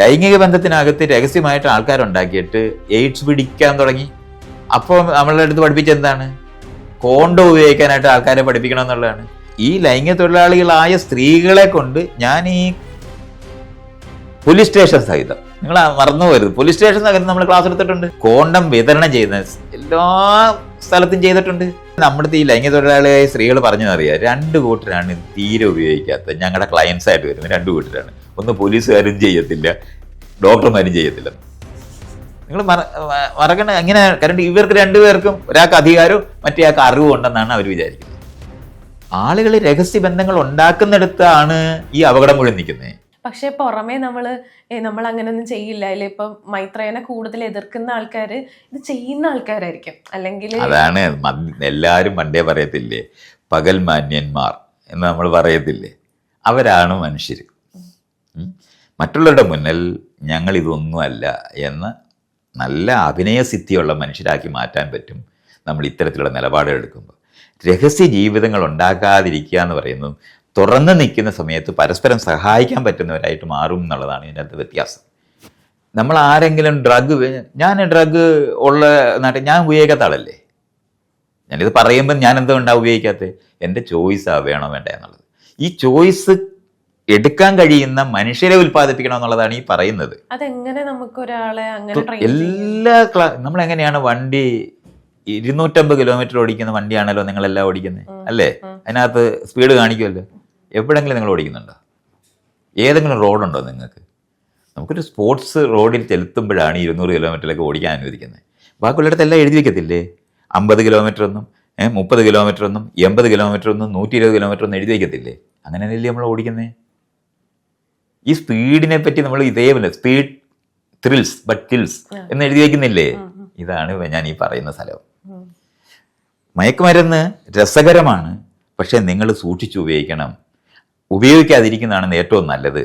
ലൈംഗിക ബന്ധത്തിനകത്ത് രഹസ്യമായിട്ട് ആൾക്കാരുണ്ടാക്കിയിട്ട് എയ്ഡ്സ് പിടിക്കാൻ തുടങ്ങി. അപ്പോൾ നമ്മളുടെ അടുത്ത് പഠിപ്പിച്ച എന്താണ്? കോണ്ടോ ഉപയോഗിക്കാനായിട്ട് ആൾക്കാരെ പഠിപ്പിക്കണം എന്നുള്ളതാണ്. ഈ ലൈംഗിക തൊഴിലാളികളായ സ്ത്രീകളെ കൊണ്ട് ഞാൻ ഈ പോലീസ് സ്റ്റേഷൻ സഹിതം നിങ്ങൾ മറന്നു പോരുത്. പോലീസ് സ്റ്റേഷൻ സഹിതം നമ്മൾ ക്ലാസ് എടുത്തിട്ടുണ്ട്. കോണ്ടം വിതരണം ചെയ്യുന്ന എല്ലാ സ്ഥലത്തും ചെയ്തിട്ടുണ്ട്. നമ്മുടെ ഈ ലൈംഗിക തൊഴിലാളിയായ സ്ത്രീകൾ പറഞ്ഞതറിയാം രണ്ട് കൂട്ടരാണ് തീരെ ഉപയോഗിക്കാത്തത്. ഞങ്ങളുടെ ക്ലയൻസ് ആയിട്ട് വരുന്നത് രണ്ട് കൂട്ടരാണ്. ഒന്ന് പോലീസുകാരും ചെയ്യത്തില്ല. ഡോക്ടർമാരും ചെയ്യത്തില്ല. നിങ്ങൾ മറക്കണ അങ്ങനെ കാരണം ഇവർക്ക് രണ്ടുപേർക്കും ഒരാൾക്ക് അധികാരവും മറ്റേയാൾക്ക് അറിവും ഉണ്ടെന്നാണ് അവർ വിചാരിക്കുന്നത്. ആളുകൾ രഹസ്യ ബന്ധങ്ങൾ ഉണ്ടാക്കുന്നിടത്താണ് ഈ അപകടം മുഴുവൻ നിൽക്കുന്നത്. പക്ഷെ പുറമേ നമ്മൾ നമ്മൾ അങ്ങനെയൊന്നും ചെയ്യില്ല. അല്ലെ? ഇപ്പൊ മൈത്രേനെ കൂടുതൽ എതിർക്കുന്ന ആൾക്കാര് ഇത് ചെയ്യുന്ന ആൾക്കാരായിരിക്കും. അല്ലെങ്കിൽ അതാണ് എല്ലാവരും പണ്ടേ പറയത്തില്ലേ? പകൽ മാന്യന്മാർ എന്ന് നമ്മൾ പറയത്തില്ലേ? അവരാണ് മനുഷ്യർ. മറ്റുള്ളവരുടെ മുന്നിൽ ഞങ്ങൾ ഇതൊന്നുമല്ല എന്ന് നല്ല അഭിനയസിദ്ധിയുള്ള മനുഷ്യരാക്കി മാറ്റാൻ പറ്റും നമ്മൾ ഇത്തരത്തിലുള്ള നിലപാടുകൾ എടുക്കുമ്പോൾ. രഹസ്യ ജീവിതങ്ങൾ ഉണ്ടാക്കാതിരിക്കുക എന്ന് പറയുന്നത് തുറന്നു നിൽക്കുന്ന സമയത്ത് പരസ്പരം സഹായിക്കാൻ പറ്റുന്നവരായിട്ട് മാറും എന്നുള്ളതാണ് ഇതിനകത്ത് വ്യത്യാസം. നമ്മൾ ആരെങ്കിലും ഡ്രഗ് ഞാൻ ഡ്രഗ് ഉള്ള നാട്ടിൽ ഞാൻ ഉപയോഗിക്കാത്ത ആളല്ലേ? ഞാനിത് പറയുമ്പോൾ ഞാൻ എന്തുകൊണ്ടാണ് ഉപയോഗിക്കാത്തത്? എന്റെ ചോയ്സാണ് വേണോ വേണ്ട എന്നുള്ളത്. ഈ ചോയ്സ് എടുക്കാൻ കഴിയുന്ന മനുഷ്യരെ ഉൽപ്പാദിപ്പിക്കണം എന്നുള്ളതാണ് ഈ പറയുന്നത്. അതെങ്ങനെ നമുക്ക് ഒരാളെ അങ്ങനെ എല്ലാ ക്ലാ നമ്മൾ എങ്ങനെയാണ് വണ്ടി ഇരുന്നൂറ്റമ്പത് കിലോമീറ്റർ ഓടിക്കുന്ന വണ്ടിയാണല്ലോ നിങ്ങളെല്ലാം ഓടിക്കുന്നത് അല്ലേ? അതിനകത്ത് സ്പീഡ് കാണിക്കുമല്ലോ എവിടെങ്കിലും നിങ്ങൾ ഓടിക്കുന്നുണ്ടോ? ഏതെങ്കിലും റോഡുണ്ടോ നിങ്ങൾക്ക്? നമുക്കൊരു സ്പോർട്സ് റോഡിൽ ചെലുത്തുമ്പോഴാണ് ഇരുന്നൂറ് കിലോമീറ്ററിലേക്ക് ഓടിക്കാൻ അനുവദിക്കുന്നത് ബാക്കിയുള്ളിടത്ത് എല്ലാം എഴുതി വെക്കത്തില്ലേ? അമ്പത് കിലോമീറ്റർ ഒന്നും ഏഹ് മുപ്പത് കിലോമീറ്റർ ഒന്നും എൺപത് കിലോമീറ്റർ ഒന്നും നൂറ്റി ഇരുപത് കിലോമീറ്റർ ഒന്നും എഴുതി വയ്ക്കത്തില്ലേ അങ്ങനെയല്ലേ നമ്മൾ ഓടിക്കുന്നത് ഈ സ്പീഡിനെ പറ്റി നമ്മൾ ഇതേപോലെ സ്പീഡ് ത്രിൽസ് ബട്ട് കിൽസ് എന്ന് എഴുതി വെക്കുന്നില്ലേ? ഇതാണ് ഞാൻ ഈ പറയുന്ന സ്ഥലം. മയക്കുമരുന്ന് രസകരമാണ് പക്ഷെ നിങ്ങൾ സൂക്ഷിച്ചു ഉപയോഗിക്കണം. ഉപയോഗിക്കാതിരിക്കുന്നതാണ് ഏറ്റവും നല്ലത്.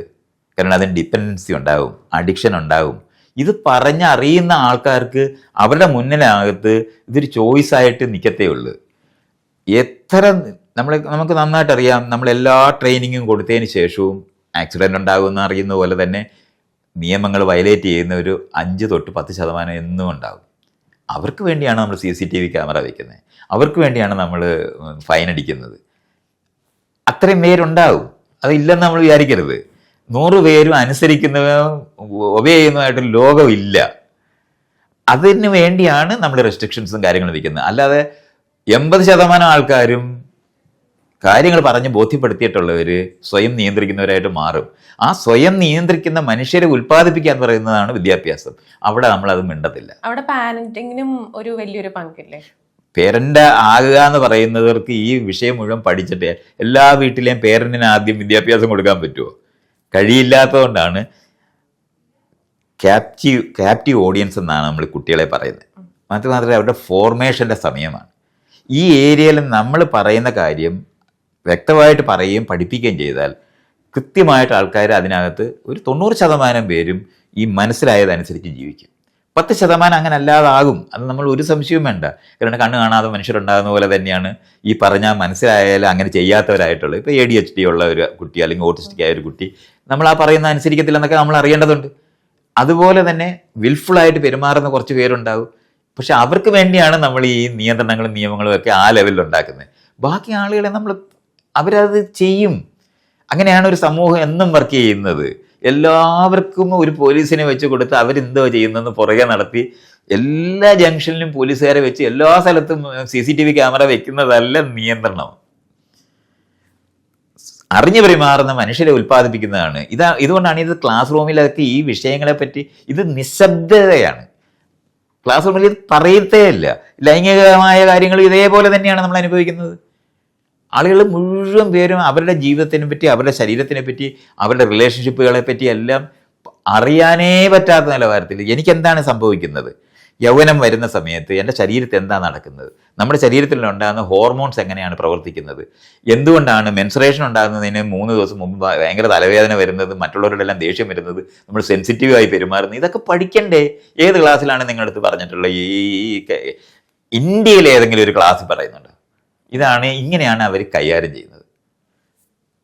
കാരണം അതിന് ഡിപ്പെൻഡൻസി ഉണ്ടാവും അഡിക്ഷൻ ഉണ്ടാവും. ഇത് പറഞ്ഞറിയുന്ന ആൾക്കാർക്ക് അവരുടെ മുന്നിലാകത്ത് ഇതൊരു ചോയ്സ് ആയിട്ട് നിൽക്കത്തേ ഉള്ളൂ. എത്ര നമ്മൾ നമുക്ക് നന്നായിട്ട് അറിയാം നമ്മൾ എല്ലാ ട്രെയിനിങ്ങും കൊടുത്തതിന് ശേഷവും ആക്സിഡന്റ് ഉണ്ടാകുമെന്ന് അറിയുന്ന പോലെ തന്നെ നിയമങ്ങൾ വയലേറ്റ് ചെയ്യുന്ന ഒരു അഞ്ച് തൊട്ട് പത്ത് ശതമാനം എന്നും ഉണ്ടാകും. അവർക്ക് വേണ്ടിയാണ് നമ്മൾ C C T V camera വയ്ക്കുന്നത് അവർക്ക് വേണ്ടിയാണ് നമ്മൾ ഫൈൻ അടിക്കുന്നത്. അത്രയും പേരുണ്ടാവും. അതില്ലെന്ന് നമ്മൾ വിചാരിക്കരുത്. നൂറ് പേരും അനുസരിക്കുന്നതും ഒബേ ചെയ്യുന്നതായിട്ട് ലോകമില്ല അതിന് വേണ്ടിയാണ് നമ്മൾ റെസ്ട്രിക്ഷൻസും കാര്യങ്ങളും വയ്ക്കുന്നത് അല്ലാതെ എൺപത് ശതമാനം ആൾക്കാരും കാര്യങ്ങൾ പറഞ്ഞ് ബോധ്യപ്പെടുത്തിയിട്ടുള്ളവർ സ്വയം നിയന്ത്രിക്കുന്നവരായിട്ട് മാറും. ആ സ്വയം നിയന്ത്രിക്കുന്ന മനുഷ്യരെ ഉൽപ്പാദിപ്പിക്കുക എന്ന് പറയുന്നതാണ് വിദ്യാഭ്യാസം. അവിടെ നമ്മൾ അത് മിണ്ടത്തില്ല. അവിടെ പാരന്റിങ്ങിനും ഒരു വലിയൊരു പങ്കില്ലേ? പേരന്റ് ആകുക എന്ന് പറയുന്നവർക്ക് ഈ വിഷയം മുഴുവൻ പഠിച്ചിട്ട് എല്ലാ വീട്ടിലെയും പേരന്റിന് ആദ്യം വിദ്യാഭ്യാസം കൊടുക്കാൻ പറ്റുമോ കഴിയില്ലാത്തതുകൊണ്ടാണ് ക്യാപ്റ്റീവ് ക്യാപ്റ്റീവ് ഓഡിയൻസ് എന്നാണ് നമ്മൾ കുട്ടികളെ പറയുന്നത്. മാത്രമല്ല അവരുടെ ഫോർമേഷന്റെ സമയമാണ്. ഈ ഏരിയയിൽ നമ്മൾ പറയുന്ന കാര്യം വ്യക്തമായിട്ട് പറയുകയും പഠിപ്പിക്കുകയും ചെയ്താൽ കൃത്യമായിട്ട് ആൾക്കാർ അതിനകത്ത് ഒരു തൊണ്ണൂറ് ശതമാനം പേരും ഈ മനസ്സിലായതനുസരിച്ച് ജീവിക്കും. പത്ത് ശതമാനം അങ്ങനെ അല്ലാതാകും അത് നമ്മൾ ഒരു സംശയവും വേണ്ട. കാരണം കണ്ണ് കാണാതെ മനുഷ്യരുണ്ടാകുന്ന പോലെ തന്നെയാണ് ഈ പറഞ്ഞ മനസ്സിലായാലും അങ്ങനെ ചെയ്യാത്തവരായിട്ടുള്ളത്. ഇപ്പോൾ എ ഡി എച്ച് ഡി ഉള്ള ഒരു കുട്ടി അല്ലെങ്കിൽ ഓട്ടിസ്റ്റിക് ആയ ഒരു കുട്ടി നമ്മൾ ആ പറയുന്ന അനുസരിക്കത്തില്ല എന്നൊക്കെ നമ്മൾ അറിയേണ്ടതുണ്ട്. അതുപോലെ തന്നെ വിൽഫുള്ളായിട്ട് പെരുമാറുന്ന കുറച്ച് പേരുണ്ടാവും പക്ഷെ അവർക്ക് വേണ്ടിയാണ് നമ്മൾ ഈ നിയന്ത്രണങ്ങളും നിയമങ്ങളും ഒക്കെ ആ ലെവലിൽ ഉണ്ടാക്കുന്നത്. ബാക്കി ആളുകളെ നമ്മൾ അവരത് ചെയ്യും. അങ്ങനെയാണ് ഒരു സമൂഹം എന്നും വർക്ക് ചെയ്യുന്നത്. എല്ലാവർക്കും ഒരു പോലീസിനെ വെച്ച് കൊടുത്ത് അവരെന്തോ ചെയ്യുന്നതെന്ന് പുറകെ നടത്തി എല്ലാ ജംഗ്ഷനിലും പോലീസുകാരെ വെച്ച് എല്ലാ സ്ഥലത്തും C C T V camera വെക്കുന്നതല്ല നിയന്ത്രണം. അറിഞ്ഞു പെരുമാറുന്ന മനുഷ്യരെ ഉൽപ്പാദിപ്പിക്കുന്നതാണ്. ഇതാ ഇതുകൊണ്ടാണ് ഇത് ക്ലാസ് റൂമിലൊക്കെ ഈ വിഷയങ്ങളെ പറ്റി ഇത് നിശബ്ദതയാണ്. ക്ലാസ് റൂമിൽ ഇത് പറയത്തേ ഇല്ല. ലൈംഗികമായ കാര്യങ്ങൾ ഇതേപോലെ തന്നെയാണ് നമ്മൾ അനുഭവിക്കുന്നത്. ആളുകൾ മുഴുവൻ പേരും അവരുടെ ജീവിതത്തിനെ പറ്റി അവരുടെ ശരീരത്തിനെ പറ്റി അവരുടെ റിലേഷൻഷിപ്പുകളെ പറ്റി എല്ലാം അറിയാനേ പറ്റാത്ത നിലവാരത്തിൽ എനിക്കെന്താണ് സംഭവിക്കുന്നത്? യൗവനം വരുന്ന സമയത്ത് എന്റെ ശരീരത്തിൽ എന്താ നടക്കുന്നത്? നമ്മുടെ ശരീരത്തിൽ ഉണ്ടാകുന്ന ഹോർമോൺസ് എങ്ങനെയാണ് പ്രവർത്തിക്കുന്നത്? എന്തുകൊണ്ടാണ് മെൻസറേഷൻ ഉണ്ടാകുന്നതിന് മൂന്ന് ദിവസം മുമ്പ് ഭയങ്കര തലവേദന വരുന്നത് മറ്റുള്ളവരുടെ എല്ലാം ദേഷ്യം വരുന്നത് നമ്മൾ സെൻസിറ്റീവായി പെരുമാറുന്നത്? ഇതൊക്കെ പഠിക്കണ്ടേ? ഏത് ക്ലാസ്സിലാണ് നിങ്ങളടുത്ത് പറഞ്ഞിട്ടുള്ള ഈ ഇന്ത്യയിൽ ഏതെങ്കിലും ഒരു ക്ലാസ് പറയുന്നുണ്ട്. ഇതാണ് ഇങ്ങനെയാണ് അവർ കൈകാര്യം ചെയ്യുന്നത്.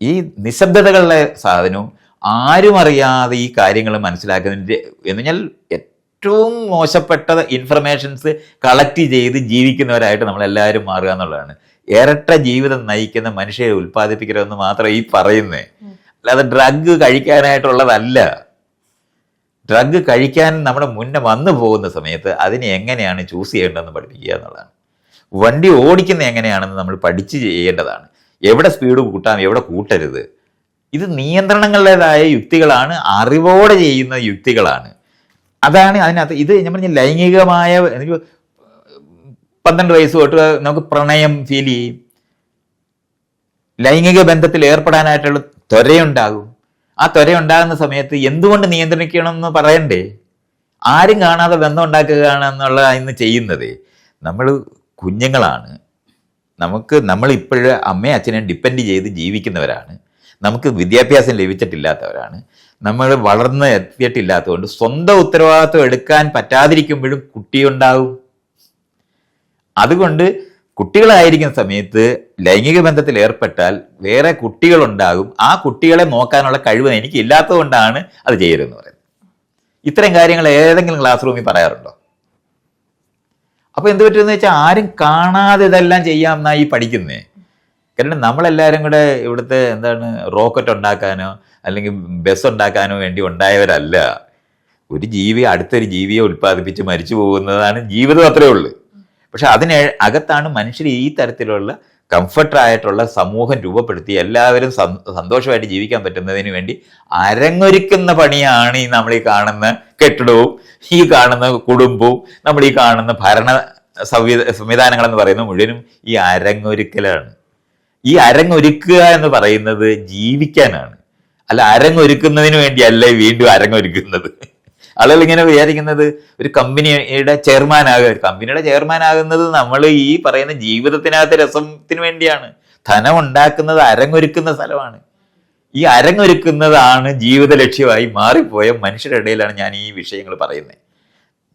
ഈ നിശബ്ദതകളുടെ സാധനവും ആരും അറിയാതെ ഈ കാര്യങ്ങൾ മനസ്സിലാക്കുന്നതിന്റെ എന്ന് പറഞ്ഞാൽ ഏറ്റവും മോശപ്പെട്ട ഇൻഫർമേഷൻസ് കളക്ട് ചെയ്ത് ജീവിക്കുന്നവരായിട്ട് നമ്മളെല്ലാവരും മാറുക എന്നുള്ളതാണ്. ഇരട്ട ജീവിതം നയിക്കുന്ന മനുഷ്യരെ ഉൽപ്പാദിപ്പിക്കരുതെന്ന് മാത്രമേ ഈ പറയുന്നേ. അല്ലാതെ ഡ്രഗ് കഴിക്കാനായിട്ടുള്ളതല്ല. ഡ്രഗ് കഴിക്കാൻ നമ്മുടെ മുന്നേ വന്നു പോകുന്ന സമയത്ത് അതിനെ എങ്ങനെയാണ് ചൂസ് ചെയ്യേണ്ടതെന്ന് പഠിപ്പിക്കുക എന്നുള്ളതാണ്. വണ്ടി ഓടിക്കുന്ന എങ്ങനെയാണെന്ന് നമ്മൾ പഠിച്ച് ചെയ്യേണ്ടതാണ്. എവിടെ സ്പീഡ് കൂട്ടാം എവിടെ കൂട്ടരുത്. ഇത് നിയന്ത്രണങ്ങളുടേതായ യുക്തികളാണ് അറിവോടെ ചെയ്യുന്ന യുക്തികളാണ്. അതാണ് അതിനകത്ത് ഇത് ഞാൻ പറഞ്ഞ ലൈംഗികമായ എനിക്ക് പന്ത്രണ്ട് വയസ്സ് തൊട്ട് നമുക്ക് പ്രണയം ഫീൽ ചെയ്യും. ലൈംഗിക ബന്ധത്തിൽ ഏർപ്പെടാനായിട്ടുള്ള ത്വരയുണ്ടാകും. ആ ത്വരയുണ്ടാകുന്ന സമയത്ത് എന്തുകൊണ്ട് നിയന്ത്രിക്കണം എന്ന് പറയണ്ടേ? ആരും കാണാതെ ബന്ധം ഉണ്ടാക്കുകയാണെന്നുള്ള ഇന്ന് ചെയ്യുന്നത്. നമ്മൾ കുഞ്ഞുങ്ങളാണ്. നമുക്ക് നമ്മൾ ഇപ്പോഴും അമ്മയും അച്ഛനെയും ഡിപ്പെൻഡ് ചെയ്ത് ജീവിക്കുന്നവരാണ്. നമുക്ക് വിദ്യാഭ്യാസം ലഭിച്ചിട്ടില്ലാത്തവരാണ്. നമ്മൾ വളർന്ന് എത്തിയിട്ടില്ലാത്തതുകൊണ്ട് സ്വന്തം ഉത്തരവാദിത്വം എടുക്കാൻ പറ്റാതിരിക്കുമ്പോഴും കുട്ടിയുണ്ടാവും. അതുകൊണ്ട് കുട്ടികളായിരിക്കുന്ന സമയത്ത് ലൈംഗിക ബന്ധത്തിൽ ഏർപ്പെട്ടാൽ വേറെ കുട്ടികളുണ്ടാകും. ആ കുട്ടികളെ നോക്കാനുള്ള കഴിവ് എനിക്ക് ഇല്ലാത്തതുകൊണ്ടാണ് അത് ചെയ്യരുതെന്ന് പറയുന്നത്. ഇത്തരം കാര്യങ്ങൾ ഏതെങ്കിലും ക്ലാസ് റൂമിൽ പറയാറുണ്ടോ? അപ്പൊ എന്ത് പറ്റുമെന്ന് വെച്ചാൽ ആരും കാണാതെ ഇതെല്ലാം ചെയ്യാം ഈ പഠിക്കുന്നേ. കാരണം നമ്മളെല്ലാവരും കൂടെ ഇവിടുത്തെ എന്താണ് റോക്കറ്റ് ഉണ്ടാക്കാനോ അല്ലെങ്കിൽ ബസ് ഉണ്ടാക്കാനോ വേണ്ടി ഉണ്ടായവരല്ല. ഒരു ജീവി അടുത്തൊരു ജീവിയെ ഉൽപ്പാദിപ്പിച്ച് മരിച്ചു പോകുന്നതാണ് ജീവിതം അത്രേ ഉള്ളൂ. പക്ഷെ അതിന് അകത്താണ് മനുഷ്യർ ഈ തരത്തിലുള്ള കംഫർട്ടായിട്ടുള്ള സമൂഹം രൂപപ്പെടുത്തി എല്ലാവരും സന്തോഷമായിട്ട് ജീവിക്കാൻ പറ്റുന്നതിന് വേണ്ടി അരങ്ങൊരുക്കുന്ന പണിയാണ് ഈ നമ്മൾ ഈ കാണുന്ന കെട്ടിടവും ഈ കാണുന്ന കുടുംബവും നമ്മൾ ഈ കാണുന്ന ഭരണ സംവിധ സംവിധാനങ്ങൾ എന്ന് പറയുന്നത് മുഴുവനും ഈ അരങ്ങൊരുക്കലാണ്. ഈ അരങ്ങൊരുക്കുക എന്ന് പറയുന്നത് ജീവിക്കാനാണ്. അല്ല അരങ്ങൊരുക്കുന്നതിന് വേണ്ടിയല്ലേ വീണ്ടും അരങ്ങൊരുക്കുന്നത്? ആളുകൾ ഇങ്ങനെ വിചാരിക്കുന്നത് ഒരു കമ്പനിയുടെ ചെയർമാൻ ആകുക. കമ്പനിയുടെ ചെയർമാൻ ആകുന്നത് നമ്മൾ ഈ പറയുന്ന ജീവിതത്തിനകത്ത് രസത്തിന് വേണ്ടിയാണ്. ധനം ഉണ്ടാക്കുന്നത് അരങ്ങൊരുക്കുന്ന സ്ഥലമാണ്. ഈ അരങ്ങൊരുക്കുന്നതാണ് ജീവിത ലക്ഷ്യമായി മാറിപ്പോയ മനുഷ്യരുടെ ഇടയിലാണ് ഞാൻ ഈ വിഷയങ്ങൾ പറയുന്നത്.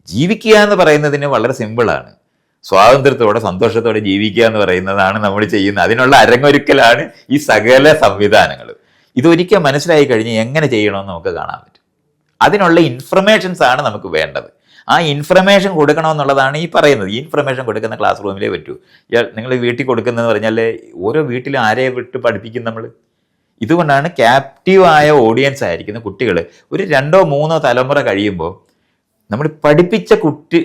ജീവിക്കുക എന്ന് പറയുന്നതിന് വളരെ സിമ്പിളാണ് സ്വാതന്ത്ര്യത്തോടെ സന്തോഷത്തോടെ ജീവിക്കുക എന്ന് പറയുന്നതാണ് നമ്മൾ ചെയ്യുന്നത്. അതിനുള്ള അരങ്ങൊരുക്കലാണ് ഈ സകല സംവിധാനങ്ങൾ ഇതൊരിക്കൽ മനസ്സിലായി കഴിഞ്ഞ് എങ്ങനെ ചെയ്യണമെന്ന് നമുക്ക് കാണാൻ പറ്റും. അതിനുള്ള ഇൻഫർമേഷൻസ് ആണ് നമുക്ക് വേണ്ടത്. ആ ഇൻഫർമേഷൻ കൊടുക്കണമെന്നുള്ളതാണ് ഈ പറയുന്നത്. ഈ ഇൻഫർമേഷൻ കൊടുക്കുന്ന ക്ലാസ് റൂമിലേ പറ്റൂ. നിങ്ങൾ വീട്ടിൽ കൊടുക്കുന്നതെന്ന് പറഞ്ഞാൽ ഓരോ വീട്ടിലും ആരെ വിട്ട് പഠിപ്പിക്കും നമ്മൾ ഇതുകൊണ്ടാണ് ക്യാപ്റ്റീവായ ഓഡിയൻസ് ആയിരിക്കുന്ന കുട്ടികൾ ഒരു രണ്ടോ മൂന്നോ തലമുറ കഴിയുമ്പോൾ നമ്മൾ പഠിപ്പിച്ച കുട്ടി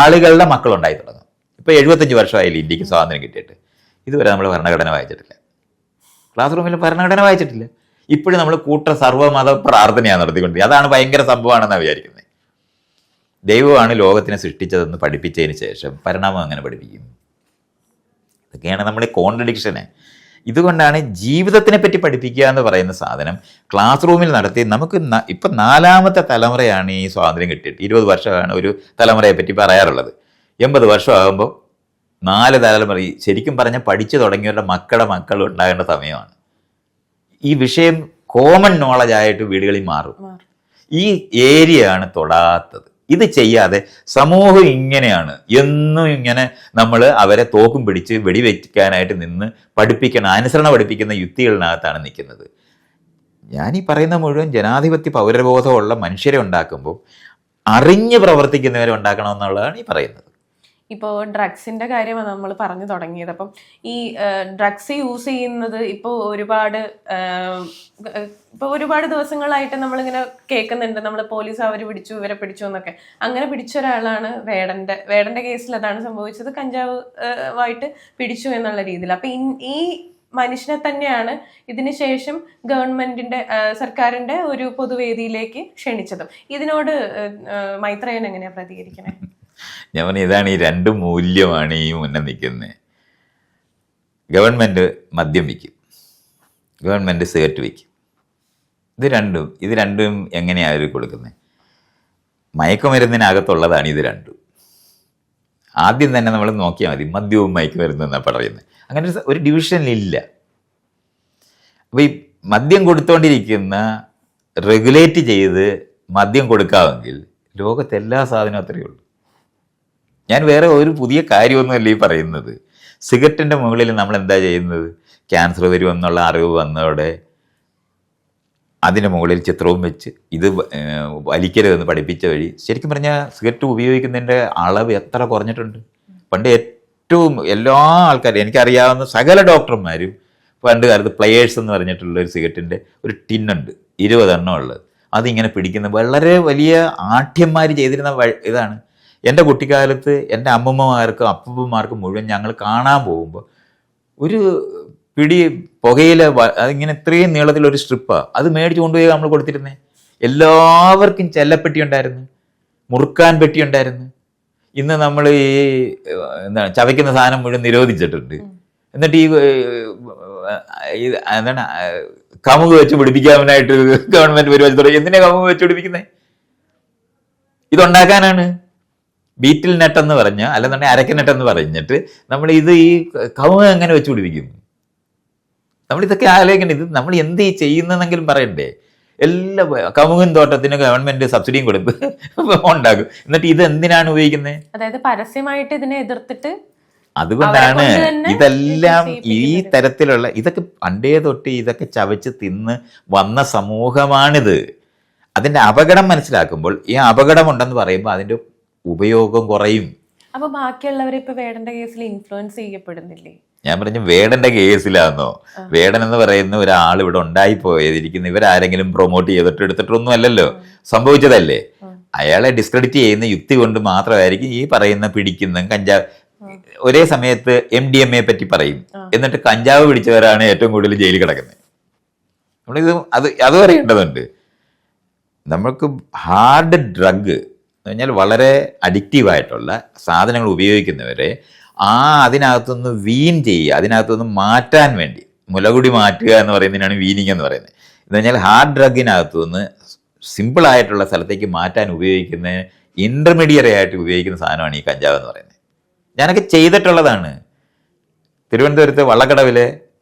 ആളുകളുടെ മക്കളുണ്ടായി തുടങ്ങും. ഇപ്പോൾ എഴുപത്തഞ്ച് വർഷമായില്ലേ ഇന്ത്യയ്ക്ക് സ്വാതന്ത്ര്യം കിട്ടിയിട്ട്. ഇതുവരെ നമ്മൾ ഭരണഘടന വായിച്ചിട്ടില്ല. ക്ലാസ് റൂമിൽ ഭരണഘടന വായിച്ചിട്ടില്ല. ഇപ്പോഴും നമ്മൾ കൂട്ട സർവമത പ്രാർത്ഥനയാണ് നടത്തിക്കൊണ്ടിരിക്കുന്നത്. അതാണ് ഭയങ്കര സംഭവമാണെന്നാണ് വിചാരിക്കുന്നത്. ദൈവമാണ് ലോകത്തിനെ സൃഷ്ടിച്ചതെന്ന് പഠിപ്പിച്ചതിന് ശേഷം പരിണാമം അങ്ങനെ പഠിപ്പിക്കുന്നു ഇതൊക്കെയാണ് നമ്മുടെ കോൺട്രഡിക്ഷന് ഇതുകൊണ്ടാണ് ജീവിതത്തിനെ പറ്റി പഠിപ്പിക്കുക എന്ന് പറയുന്ന സാധനം ക്ലാസ് റൂമിൽ നടത്തി നമുക്ക് ഇപ്പം നാലാമത്തെ തലമുറയാണ് ഈ സ്വാതന്ത്ര്യം കിട്ടിയിട്ട്. ഇരുപത് വർഷമാണ് ഒരു തലമുറയെ പറ്റി പറയാറുള്ളത്. എൺപത് വർഷമാകുമ്പോൾ നാല് തലമുറ ശരിക്കും പറഞ്ഞാൽ പഠിച്ചു തുടങ്ങിയവരുടെ മക്കളുടെ മക്കൾ ഉണ്ടാകേണ്ട സമയമാണ്. ഈ വിഷയം കോമൺ നോളജ് ആയിട്ട് വീടുകളിൽ മാറും. ഈ ഏരിയ ആണ് തൊടാത്തത്. ഇത് ചെയ്യാതെ സമൂഹം ഇങ്ങനെയാണ്. എന്നും ഇങ്ങനെ നമ്മൾ അവരെ തോക്കും പിടിച്ച് വെടിവെക്കാനായിട്ട് നിന്ന് പഠിപ്പിക്കണം അനുസരണ പഠിപ്പിക്കുന്ന യുക്തികളിനകത്താണ് നിൽക്കുന്നത്. ഞാൻ ഈ പറയുന്ന മുഴുവൻ ജനാധിപത്യ പൗരബോധമുള്ള മനുഷ്യരെ ഉണ്ടാക്കുമ്പോൾ അറിഞ്ഞ് പ്രവർത്തിക്കുന്നവരെ ഉണ്ടാക്കണമെന്നുള്ളതാണ് ഈ പറയുന്നത്. ഇപ്പോൾ ഡ്രഗ്സിന്റെ കാര്യമാണ് നമ്മൾ പറഞ്ഞു തുടങ്ങിയത്. അപ്പം ഈ ഡ്രഗ്സ് യൂസ് ചെയ്യുന്നത് ഇപ്പോൾ ഒരുപാട് ഇപ്പോൾ ഒരുപാട് ദിവസങ്ങളായിട്ട് നമ്മളിങ്ങനെ കേൾക്കുന്നുണ്ട്. നമ്മൾ പോലീസ് അവർ പിടിച്ചു ഇവരെ പിടിച്ചു എന്നൊക്കെ. അങ്ങനെ പിടിച്ച ഒരാളാണ് വേടന്റെ വേടന്റെ കേസിൽ അതാണ് സംഭവിച്ചത്. കഞ്ചാവ് ആയിട്ട് പിടിച്ചു എന്നുള്ള രീതിയിൽ. അപ്പം ഈ മനുഷ്യനെ തന്നെയാണ് ഇതിന് ശേഷം ഗവൺമെന്റിന്റെ സർക്കാരിന്റെ ഒരു പൊതുവേദിയിലേക്ക് ക്ഷണിച്ചതും. ഇതിനോട് മൈത്രയൻ എങ്ങനെയാണ് പ്രതികരിക്കണേ? ഞാൻ പറഞ്ഞു ഇതാണ് ഈ രണ്ട് മൂല്യമാണ് ഈ മുന്നേ നിൽക്കുന്നത്. ഗവൺമെന്റ് മദ്യം വിൽക്കും ഗവൺമെന്റ് സിഗരറ്റ് വിൽക്കും ഇത് രണ്ടും ഇത് രണ്ടും എങ്ങനെയാണ് അവർ കൊടുക്കുന്നത്? മയക്കുമരുന്നിനകത്തുള്ളതാണ് ഇത് രണ്ടും. ആദ്യം തന്നെ നമ്മൾ നോക്കിയാൽ മതി മദ്യവും മയക്കുമരുന്നും എന്നാണ് പറയുന്നത്. അങ്ങനെ ഒരു ഡിവിഷനിലില്ല അപ്പോൾ ഈ മദ്യം കൊടുത്തുകൊണ്ടിരിക്കുന്ന റെഗുലേറ്റ് ചെയ്ത് മദ്യം കൊടുക്കാമെങ്കിൽ ലോകത്തെല്ലാ സാധനവും അത്രയേ ഉള്ളൂ. ഞാൻ വേറെ ഒരു പുതിയ കാര്യമൊന്നുമല്ല ഈ പറയുന്നത്. സിഗരറ്റിന്റെ മുകളിൽ നമ്മൾ എന്താ ചെയ്യുന്നത്? ക്യാൻസർ വരുമെന്നുള്ള അറിവ് വന്നതോടെ അതിന്റെ മുകളിൽ ചിത്രവും വെച്ച് ഇത് വലിക്കരുതെന്ന് പഠിപ്പിച്ച വഴി ശരിക്കും പറഞ്ഞാൽ സിഗരറ്റ് ഉപയോഗിക്കുന്നതിന്റെ അളവ് എത്ര കുറഞ്ഞിട്ടുണ്ട്? പണ്ട് ഏറ്റവും എല്ലാ ആൾക്കാരും എനിക്കറിയാവുന്ന സകല ഡോക്ടർമാരും പണ്ട് കാലത്ത് പ്ലെയേഴ്സ് എന്ന് പറഞ്ഞിട്ടുള്ള ഒരു സിഗരറ്റിന്റെ ഒരു ടിന്നുണ്ട് ഇരുപതെണ്ണം ഉള്ളത്. അതിങ്ങനെ പിടിക്കുന്ന വളരെ വലിയ ആഠ്യന്മാർ ചെയ്തിരുന്ന ഇതാണ്. എന്റെ കുട്ടിക്കാലത്ത് എന്റെ അമ്മമ്മമാർക്കും അപ്പൂപ്പന്മാർക്കും മുഴുവൻ ഞങ്ങൾ കാണാൻ പോകുമ്പോൾ ഒരു പിടി പുകയില അതിങ്ങനെ ഇത്രയും നീളത്തിലൊരു സ്ട്രിപ്പാണ് അത് മേടിച്ച് കൊണ്ടുപോയി നമ്മൾ കൊടുത്തിരുന്നേ. എല്ലാവർക്കും ചെല്ലപ്പെട്ടി ഉണ്ടായിരുന്നു. മുറുക്കാൻ പെട്ടി ഉണ്ടായിരുന്നു. ഇന്ന് നമ്മൾ ഈ എന്താണ് ചവയ്ക്കുന്ന സാധനം മുഴുവൻ നിരോധിച്ചിട്ടുണ്ട്. എന്നിട്ട് ഈ എന്താണ് കമുക് വെച്ച് പിടിപ്പിക്കാനായിട്ട് ഗവൺമെന്റ് പരിപാടി തുടങ്ങി. എന്തിനാ കമുക് വെച്ച് പിടിപ്പിക്കുന്നത് ഇതുണ്ടാക്കാനാണ്. ബീറ്റിൽ നെട്ട് എന്ന് പറഞ്ഞ അല്ലെന്നുണ്ടെങ്കിൽ അരക്കനെട്ട് എന്ന് പറഞ്ഞിട്ട് നമ്മൾ ഇത് ഈ കവുങ്ങ എങ്ങനെ വെച്ച് പിടിപ്പിക്കും നമ്മൾ ഇതൊക്കെ ആലോചിക്കണം ഇത് നമ്മൾ എന്ത് ഈ ചെയ്യുന്നതെങ്കിലും പറയണ്ടേ. എല്ലാ കമുകൻ തോട്ടത്തിന് ഗവൺമെന്റ് സബ്സിഡിയും കൊടുത്ത് ഉണ്ടാക്കും. എന്നിട്ട് ഇത് എന്തിനാണ് ഉപയോഗിക്കുന്നത് അതായത് പരസ്യമായിട്ട് ഇതിനെ എതിർത്തിട്ട് അതുകൊണ്ടാണ് ഇതെല്ലാം ഈ തരത്തിലുള്ള ഇതൊക്കെ പണ്ടേ തൊട്ട് ഇതൊക്കെ ചവച്ച് തിന്ന് വന്ന സമൂഹമാണിത്. അതിന്റെ അപകടം മനസ്സിലാക്കുമ്പോൾ ഈ അപകടം ഉണ്ടെന്ന് പറയുമ്പോൾ അതിന്റെ ഉപയോഗം കുറയും. അപ്പൊ ബാക്കിയുള്ളവരെ ഇപ്പൊ വേടന്റെ കേസിൽ ഇൻഫ്ലുവൻസ് ചെയ്യപ്പെടുന്നില്ലേ? ഞാൻ പറഞ്ഞു വേടന്റെ കേസിലാന്നോ. വേടൻ എന്ന് പറയുന്ന ഒരാൾ ഇവിടെ ഉണ്ടായി പോയതിരിക്കുന്ന ഇവരാരെങ്കിലും പ്രൊമോട്ട് ചെയ്തിട്ട് എടുത്തിട്ടൊന്നും അല്ലല്ലോ. സംഭവിച്ചതല്ലേ? അയാളെ ഡിസ്ക്രെഡിറ്റ് ചെയ്യുന്ന യുക്തി കൊണ്ട് മാത്രമായിരിക്കും ഈ പറയുന്ന പിടിക്കുന്ന കഞ്ചാവ്. ഒരേ സമയത്ത് എം ഡി എം എ പറ്റി പറയും. എന്നിട്ട് കഞ്ചാവ് പിടിച്ചവരാണ് ഏറ്റവും കൂടുതൽ ജയിലിൽ കിടക്കുന്നത്. നമ്മളിത് അത് അത് അറിയേണ്ടതുണ്ട്. നമ്മൾക്ക് ഹാർഡ് ഡ്രഗ് എന്ന് പറഞ്ഞാൽ വളരെ അഡിക്റ്റീവായിട്ടുള്ള സാധനങ്ങൾ ഉപയോഗിക്കുന്നവരെ ആ അതിനകത്തുനിന്ന് വീൻ ചെയ്യുക അതിനകത്തുനിന്ന് മാറ്റാൻ വേണ്ടി. മുലകുടി മാറ്റുക എന്ന് പറയുന്നതിനാണ് വീനിങ് എന്ന് പറയുന്നത്. എന്ന് പറഞ്ഞാൽ ഹാർഡ് ഡ്രഗിനകത്തുനിന്ന് സിമ്പിളായിട്ടുള്ള സ്ഥലത്തേക്ക് മാറ്റാൻ ഉപയോഗിക്കുന്ന ഇന്റർമീഡിയറ്റ് ആയിട്ട് ഉപയോഗിക്കുന്ന സാധനമാണ് ഈ കഞ്ചാവ് എന്ന് പറയുന്നത്. ഞാനൊക്കെ ചെയ്തിട്ടുള്ളതാണ്. തിരുവനന്തപുരത്ത് വള്ളക്കടവിൽ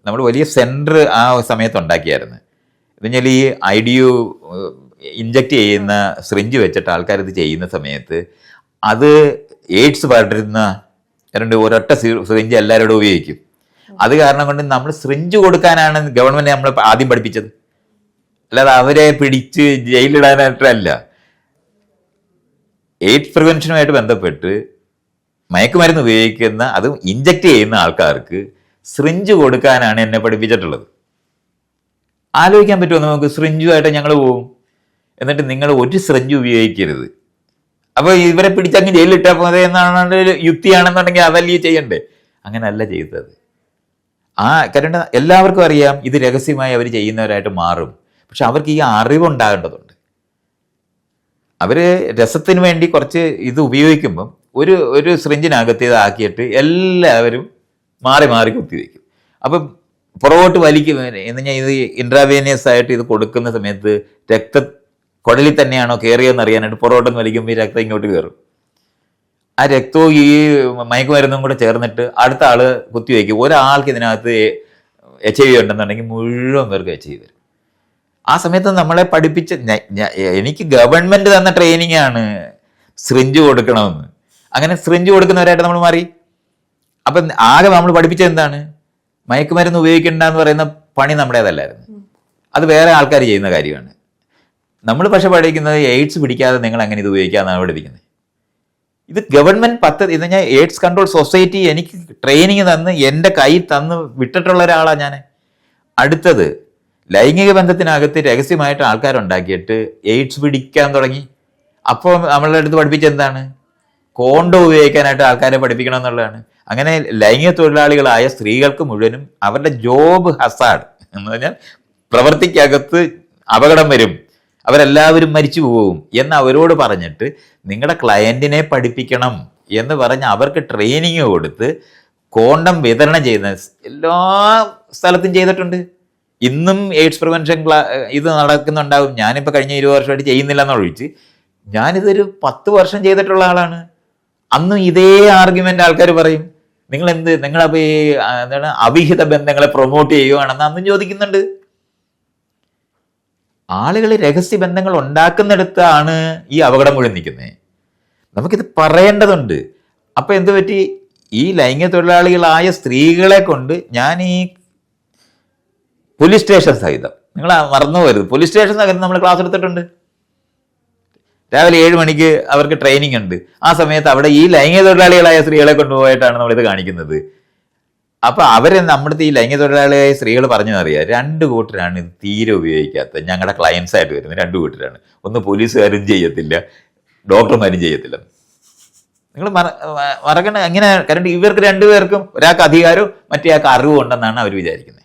നമ്മൾ വലിയ സെന്റർ ആ സമയത്ത് ഉണ്ടാക്കിയായിരുന്നു. എന്ന് പറഞ്ഞാൽ ഈ ഐ ഡി യു ഇഞ്ചക്ട് ചെയ്യുന്ന സിറിഞ്ച് വെച്ചിട്ട് ആൾക്കാർ ഇത് ചെയ്യുന്ന സമയത്ത് അത് എയ്ഡ്സ് പടരുന്ന രണ്ട് ഒരൊറ്റ സിറിഞ്ച് എല്ലാവരോടും ഉപയോഗിക്കും. അത് കാരണം കൊണ്ട് നമ്മൾ സിറിഞ്ച് കൊടുക്കാനാണ് ഗവൺമെന്റ് നമ്മൾ ആദ്യം പഠിപ്പിച്ചത്. അല്ലാതെ അവരെ പിടിച്ച് ജയിലിടാനായിട്ടല്ല. എയ്ഡ്സ് പ്രിവെൻഷനുമായിട്ട് ബന്ധപ്പെട്ട് മയക്കുമരുന്ന് ഉപയോഗിക്കുന്ന അതും ഇഞ്ചക്ട് ചെയ്യുന്ന ആൾക്കാർക്ക് സിറിഞ്ച് കൊടുക്കാനാണ് എന്നെ പഠിപ്പിച്ചിട്ടുള്ളത്. ആലോചിക്കാൻ പറ്റുമോ നമുക്ക്? സിറിഞ്ചുമായിട്ട് ഞങ്ങൾ പോവും. എന്നിട്ട് നിങ്ങൾ ഒരു സിറിഞ്ച് ഉപയോഗിക്കരുത്. അപ്പോൾ ഇവരെ പിടിച്ചങ്ങ് ജയിലിലിട്ടാൽ പോലെ എന്നാണ് യുക്തിയാണെന്നുണ്ടെങ്കിൽ അതല്ലേ ചെയ്യണ്ടേ? അങ്ങനെയല്ല ചെയ്തത്. ആ കാരണം എല്ലാവർക്കും അറിയാം ഇത് രഹസ്യമായി അവർ ചെയ്യുന്നവരായിട്ട് മാറും. പക്ഷെ അവർക്ക് ഈ അറിവുണ്ടാകേണ്ടതുണ്ട്. അവർ രസത്തിന് വേണ്ടി കുറച്ച് ഇത് ഉപയോഗിക്കുമ്പം ഒരു ഒരു സിറിഞ്ചിനകത്ത് ഇതാക്കിയിട്ട് എല്ലാവരും മാറി മാറി കുത്തിവെക്കും അപ്പം പുറകോട്ട് വലിക്കും. എന്ന് ഞാൻ ഇത് ഇൻട്രാവേനിയസ് ആയിട്ട് ഇത് കൊടുക്കുന്ന സമയത്ത് രക്ത കുടലിൽ തന്നെയാണോ കയറിയെന്ന് അറിയാനായിട്ട് പൊറോട്ടം വലിക്കുമ്പോൾ ഈ രക്തം ഇങ്ങോട്ട് കയറും ആ രക്തവും ഈ മയക്കുമരുന്നും കൂടെ ചേർന്നിട്ട് അടുത്ത ആൾ കുത്തിവയ്ക്കും ഒരാൾക്ക് ഇതിനകത്ത് എച്ച് ഐ വി ഉണ്ടെന്നുണ്ടെങ്കിൽ മുഴുവൻ പേർക്ക് എച്ച് ഐ വി വരും. ആ സമയത്ത് നമ്മളെ പഠിപ്പിച്ച എനിക്ക് ഗവൺമെന്റ് തന്ന ട്രെയിനിങ് ആണ് സ്രിഞ്ച് കൊടുക്കണമെന്ന്. അങ്ങനെ സ്രിഞ്ച് കൊടുക്കുന്നവരായിട്ട് നമ്മൾ മാറി. അപ്പം ആകെ നമ്മൾ പഠിപ്പിച്ചത് എന്താണ്? മയക്കുമരുന്ന് ഉപയോഗിക്കണ്ട എന്ന് പറയുന്ന പണി നമ്മുടേതല്ലായിരുന്നു. അത് വേറെ ആൾക്കാർ ചെയ്യുന്ന കാര്യമാണ്. നമ്മൾ പക്ഷെ പഠിക്കുന്നത് എയ്ഡ്സ് പിടിക്കാതെ നിങ്ങൾ അങ്ങനെ ഇത് ഉപയോഗിക്കാമെന്നാണ് പഠിപ്പിക്കുന്നത് ഇത് ഗവൺമെന്റ് പദ്ധതി ഇത് ഞാൻ എയ്ഡ്സ് കൺട്രോൾ സൊസൈറ്റി എനിക്ക് ട്രെയിനിങ് തന്ന് എന്റെ കൈ തന്ന് വിട്ടിട്ടുള്ള ഒരാളാണ് ഞാൻ അടുത്തത് ലൈംഗിക ബന്ധത്തിനകത്ത് രഹസ്യമായിട്ട് ആൾക്കാരുണ്ടാക്കിയിട്ട് എയ്ഡ്സ് പിടിക്കാൻ തുടങ്ങി. അപ്പോൾ നമ്മളുടെ അടുത്ത് പഠിപ്പിച്ച എന്താണ്? കോണ്ടോ ഉപയോഗിക്കാനായിട്ട് ആൾക്കാരെ പഠിപ്പിക്കണം എന്നുള്ളതാണ്. അങ്ങനെ ലൈംഗിക തൊഴിലാളികളായ സ്ത്രീകൾക്ക് മുഴുവനും അവരുടെ ജോബ് ഹസാഡ് എന്ന് പറഞ്ഞാൽ പ്രവൃത്തിക്കകത്ത് അപകടം വരും. അവരെല്ലാവരും മരിച്ചു പോകും എന്ന് അവരോട് പറഞ്ഞിട്ട് നിങ്ങളുടെ ക്ലയന്റിനെ പഠിപ്പിക്കണം എന്ന് പറഞ്ഞ് അവർക്ക് ട്രെയിനിങ് കൊടുത്ത് കോണ്ടം വിതരണം ചെയ്യുന്ന എല്ലാ സ്ഥലത്തും ചെയ്തിട്ടുണ്ട്. ഇന്നും എയ്ഡ്സ് പ്രിവെൻഷൻ ഇത് നടക്കുന്നുണ്ടാവും. ഞാനിപ്പോൾ കഴിഞ്ഞ ഇരുപത് വർഷമായിട്ട് ചെയ്യുന്നില്ല എന്നൊഴിച്ച് ഞാനിതൊരു പത്ത് വർഷം ചെയ്തിട്ടുള്ള ആളാണ്. അന്നും ഇതേ ആർഗ്യുമെന്റ് ആൾക്കാർ പറയും. നിങ്ങൾ എന്ത് നിങ്ങളപ്പോൾ ഈ എന്താണ് അവിഹിത ബന്ധങ്ങളെ പ്രൊമോട്ട് ചെയ്യുകയാണെന്ന് അന്നും ചോദിക്കുന്നുണ്ട്. ആളുകൾ രഹസ്യ ബന്ധങ്ങൾ ഉണ്ടാക്കുന്നിടത്താണ് ഈ അപകടം മുഴുവൻ നിൽക്കുന്നത്. നമുക്കിത് പറയേണ്ടതുണ്ട്. അപ്പൊ എന്ത് പറ്റി? ഈ ലൈംഗിക തൊഴിലാളികളായ സ്ത്രീകളെ കൊണ്ട് ഞാൻ ഈ പോലീസ് സ്റ്റേഷൻ സഹിതം നിങ്ങൾ മറന്നു പോരുത് പോലീസ് സ്റ്റേഷൻ സഹിതം നമ്മൾ ക്ലാസ് എടുത്തിട്ടുണ്ട്. രാവിലെ ഏഴ് മണിക്ക് അവർക്ക് ട്രെയിനിങ് ഉണ്ട്. ആ സമയത്ത് അവിടെ ഈ ലൈംഗിക തൊഴിലാളികളായ സ്ത്രീകളെ കൊണ്ടുപോയിട്ടാണ് നമ്മളിത് കാണിക്കുന്നത്. അപ്പൊ അവരെ നമ്മുടെ ഈ ലൈംഗിക തൊഴിലാളിയായ സ്ത്രീകൾ അറിയാം രണ്ട് കൂട്ടരാണ് ഇത് തീരെ ഉപയോഗിക്കാത്ത ഞങ്ങളുടെ ക്ലയൻസ് ആയിട്ട് വരുന്നത് രണ്ട് കൂട്ടരാണ്. ഒന്ന് പോലീസുകാരും ചെയ്യത്തില്ല ഡോക്ടർമാരും ചെയ്യത്തില്ല. നിങ്ങൾ മറ മറക്കണ അങ്ങനെ കാരണം ഇവർക്ക് രണ്ടുപേർക്കും ഒരാൾക്ക് അധികാരവും മറ്റേ ആൾക്ക് അറിവും ഉണ്ടെന്നാണ് അവർ വിചാരിക്കുന്നത്